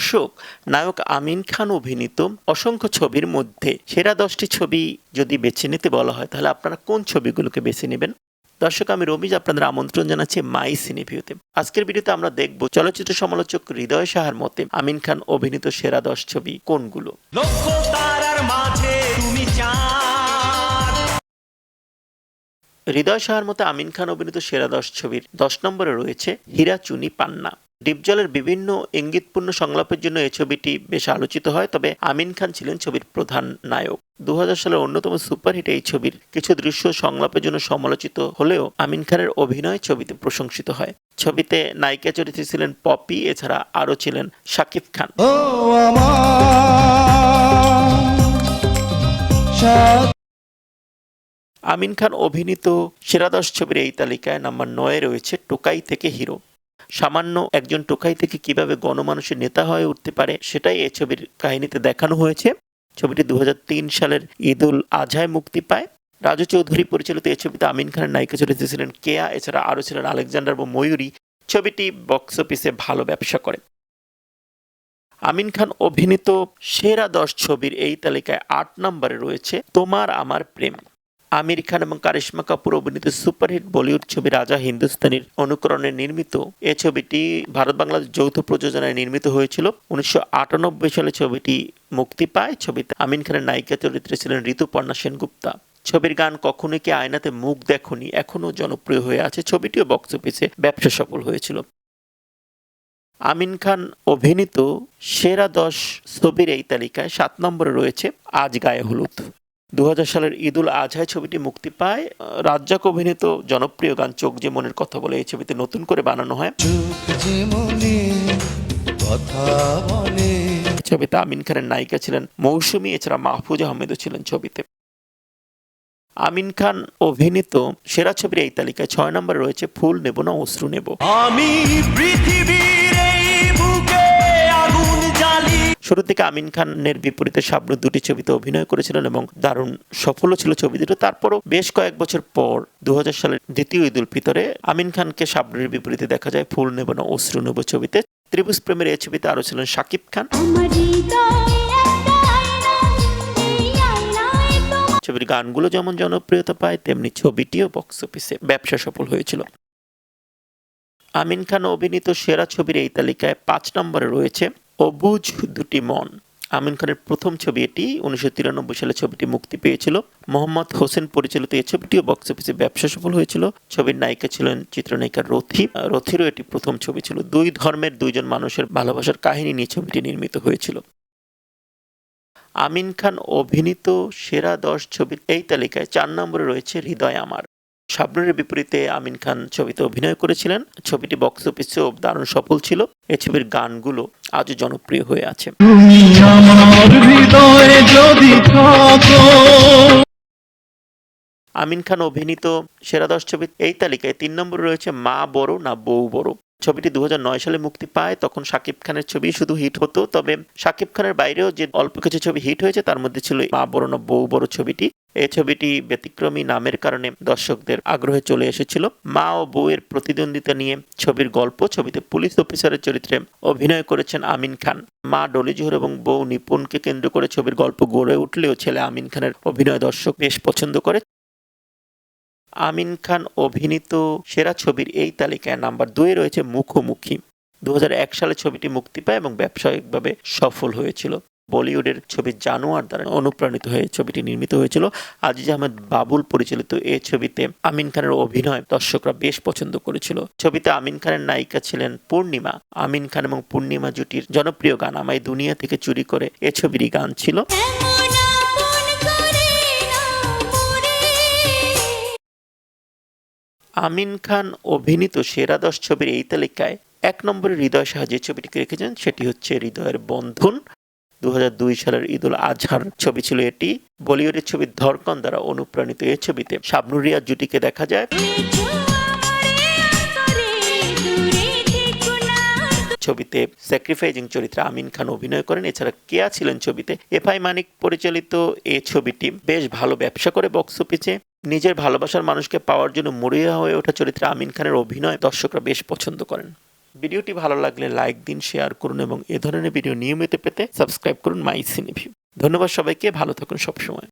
দর্শক নায়ক আমিন খান অভিনীত অসংখ্য ছবির মধ্যে সেরা দশটি ছবি যদি বেছে নিতে বলা হয় তাহলে আপনারা কোন ছবিগুলোকে বেছে নেবেন? দর্শক আমি রবিজ আপনাদের আমন্ত্রণ জানাচ্ছি মাই সিনেভিউতে। আজকের ভিডিওতে আমরা দেখব চলচ্চিত্র সমালোচক হৃদয় সাহার মতে আমিন খান অভিনীত সেরা দশ ছবি কোনগুলো? হৃদয় সাহার মতে আমিন খান অভিনীত সেরা দশ ছবির দশ নম্বরে রয়েছে হীরা চুনি পান্না। ডিপজলের বিভিন্ন ইঙ্গিতপূর্ণ সংলাপের জন্য এই ছবিটি বেশ আলোচিত হয় তবে আমিন খান ছিলেন ছবির প্রধান নায়ক। দু হাজার সালের অন্যতম সুপারহিট এই ছবির কিছু দৃশ্য সংলাপের জন্য সমালোচিত হলেও আমিন খানের অভিনয় ছবিতে প্রশংসিত হয়। ছবিতে নায়িকা চরিত্রে ছিলেন পপি এছাড়া আরও ছিলেন শাকিব খান। আমিন খান অভিনীত সেরা দশ ছবির এই তালিকায় নাম্বার নয়ে রয়েছে টোকাই থেকে হিরো। সামান্য একজন টোকাই থেকে কীভাবে গণমানুষের নেতা হয়ে উঠতে পারে, সেটাই এই ছবির কাহিনীতে দেখানো হয়েছে। ছবিটি দু হাজার তিন সালের ঈদুল আজহায় মুক্তি পায়। রাজু চৌধুরী পরিচালিত এই ছবিতে আমিন খানের নায়িকা চরিত্রে ছিলেন কেয়া, এছাড়া আরও ছিলেন আলেকজান্ডার ও ময়ূরী। ছবিটি বক্স অফিসে ভালো ব্যবসা করে। আমিন খান অভিনীত সেরা দশ ছবির এই তালিকায় আট নম্বরে রয়েছে তোমার আমার প্রেম। আমির খান এবং কারিশ্মা কাপুর অভিনীত সুপারহিট বলিউড ছবি রাজা হিন্দুস্তানির অনুকরণে নির্মিত। এ ছবিটি ভারত বাংলাদেশ যৌথ প্রযোজনায় নির্মিত হয়েছিল। উনিশশো আটানব্বই সালে ছবিটি মুক্তি পায়। ছবিতে আমিন খানের নায়িকা চরিত্রে ছিলেন ঋতুপর্ণা সেনগুপ্তা। ছবির গান কখনো কি আয়নাতে মুখ দেখনি? এখনও জনপ্রিয় হয়ে আছে। ছবিটিও বক্স অফিসে ব্যবসা সফল হয়েছিল। আমিন খান অভিনীত সেরা দশ ছবির এই তালিকায় সাত নম্বরে রয়েছে আজ গায়ে হলুদ। দু সালের ঈদুল আজহায় ছবিটি মুক্তি পায়। রাজ্জাক অভিনীত জনপ্রিয় গান চোখ যে মনের কথা বলে এই ছবিতে নতুন করে বানানো হয়। ছবিতে আমিন খানের নায়িকা ছিলেন মৌসুমী এছাড়া মাহফুজ আহমেদও ছিলেন ছবিতে। আমিন খান অভিনীত সেরা ছবির এই তালিকায় ছয় নম্বরে রয়েছে ফুল নেব না অশ্রু নেব। আমি পৃথিবীর শুরু থেকে আমিন খানের বিপরীতে শাবনূর দুটি ছবিতে অভিনয় করেছিলেন এবং দারুণ সফলও ছিল ছবি দুটো তারপরও বেশ কয়েক বছর পর দু সালের দ্বিতীয় ঈদ উল ফিতরে আমিন খানকে শাবনুরের বিপরীতে দেখা যায় ফুল নেব না, অশ্রু নেব ছবিতে। ত্রিভুজ প্রেমের এই ছবিতে আরও ছিলেন শাকিব খান। ছবির গানগুলো যেমন জনপ্রিয়তা পায়, তেমনি ছবিটিও বক্স অফিসে ব্যবসা সফল হয়েছিল। আমিন খান অভিনীত সেরা ছবির এই তালিকায় পাঁচ নম্বরে রয়েছে অবুজ দুটি মন। আমিন খানের প্রথম ছবি এটি, উনিশশো তিরানব্বই সালে ছবিটি মুক্তি পেয়েছিল। মোহাম্মদ হোসেন পরিচালিত এই ছবিটিও বক্স অফিসে ব্যবসা সফল হয়েছিল। ছবির নায়িকা ছিলেন চিত্রনায়িকা রথি। রথিরও এটি প্রথম ছবি ছিল। দুই ধর্মের দুইজন মানুষের ভালোবাসার কাহিনী নিয়ে ছবিটি নির্মিত হয়েছিল। আমিন খান অভিনীত সেরা দশ ছবির এই তালিকায় চার নম্বরে রয়েছে হৃদয় আমার। শাবনুরের বিপরীতে আমিন খান ছবিতে অভিনয় করেছিলেন। ছবিটি বক্স অফিসেও দারুণ সফল ছিল। এ ছবির গানগুলো আজও জনপ্রিয় হয়ে আছে। আমিন খান অভিনীত সেরা দশ ছবির এই তালিকায় তিন নম্বরে রয়েছে মা বড় না বউ বড়। ছবিটি দু হাজার নয় সালে মুক্তি পায়, তখন শাকিব খানের ছবি শুধু হিট হতো, তবে শাকিব খানের বাইরেও যে অল্প কিছু ছবি হিট হয়েছে, তার মধ্যে ছিল মা বড় না বউ বড় ছবিটি। এই ছবিটি ব্যতিক্রমী নামের কারণে দর্শকদের আগ্রহে চলে এসেছিল। মা ও বউয়ের প্রতিদ্বন্দ্বিতা নিয়ে ছবির গল্প ছবিতে পুলিশ অফিসারের চরিত্রে অভিনয় করেছেন আমিন খান। মা ডলি জোহর এবং বউ নিপুণকে কেন্দ্র করে ছবির গল্প গড়ে উঠলেও ছেলে আমিন খানের অভিনয় দর্শক বেশ পছন্দ করে। আমিন খান অভিনীত সেরা ছবির এই তালিকায় নাম্বার দুয়ে রয়েছে মুখোমুখি। দু হাজার এক সালে ছবিটি মুক্তি পায় এবং ব্যবসায়িকভাবে সফল হয়েছিল। বলিউডের ছবি জানোয়ার দ্বারা অনুপ্রাণিত হয়ে ছবিটি নির্মিত হয়েছিল। আজিজ আহমেদ বাবুল পরিচালিত এই ছবিতে আমিন খানের অভিনয় দর্শকরা বেশ পছন্দ করেছিল। ছবিতে আমিন খানের নায়িকা ছিলেন পূর্ণিমা। আমিন খান এবং পূর্ণিমা জুটির জনপ্রিয় গান আমায় দুনিয়া থেকে চুরি করে এ ছবিরই গান ছিল। আমিন খান অভিনীত সেরা দশ ছবির এই তালিকায় এক নম্বরে হৃদয় সাহা যে ছবিটিকে রেখেছেন, সেটি হচ্ছে হৃদয়ের বন্ধন। দু হাজার দুই সালের ঈদুল আজহার ছবি ছিল এটি। বলিউডের ছবি ধরকন দ্বারা অনুপ্রাণিত এই ছবিতে শাবনুরিয়া জুটিকে দেখা যায়। ছবিতে স্যাক্রিফাইজিং চরিত্রে আমিন খান অভিনয় করেন। এছাড়া কেয়া ছিলেন ছবিতে। এফআই মানিক পরিচালিত এই ছবিটি বেশ ভালো ব্যবসা করে বক্স অফিসে। নিজের ভালোবাসার মানুষকে পাওয়ার জন্য মরিয়া হয়ে ওঠা চরিত্রে আমিন খানের অভিনয় দর্শকরা বেশ পছন্দ করেন। ভিডিওটি ভালো লাগলে লাইক দিন, শেয়ার করুন এবং এ ধরনের ভিডিও নিয়মিত পেতে সাবস্ক্রাইব করুন মাই সিনেভিউ। ধন্যবাদ সবাইকে, ভালো থাকুন সবসময়।